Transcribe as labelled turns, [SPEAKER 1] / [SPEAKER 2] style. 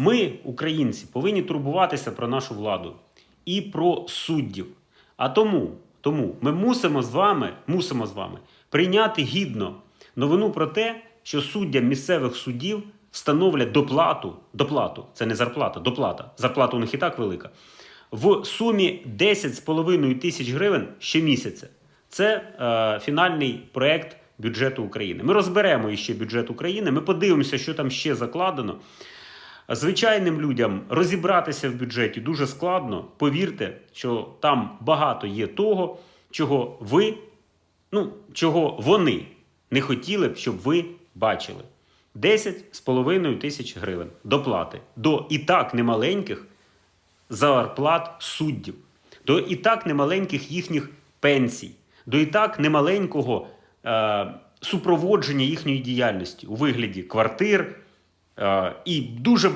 [SPEAKER 1] Ми, українці, повинні турбуватися про нашу владу і про суддів. А тому, тому ми мусимо з вами, мусимо з вами прийняти гідно новину про те, що суддям місцевих судів встановлять доплату, доплату, це не зарплата, доплата. Зарплата у них і так велика. В сумі 10,5 тисяч гривень щомісяця. Це е, фінальний проект бюджету України. Ми розберемо іще бюджет України. Ми подивимося, що там ще закладено. Звичайним людям розібратися в бюджеті дуже складно. Повірте, що там багато є того, чого ви, ну, чого вони не хотіли б, щоб ви бачили. 10,5 тисяч гривень доплати до і так немаленьких зарплат суддів, до і так немаленьких їхніх пенсій, до і так немаленького е, супроводження їхньої діяльності у вигляді квартир е, і дуже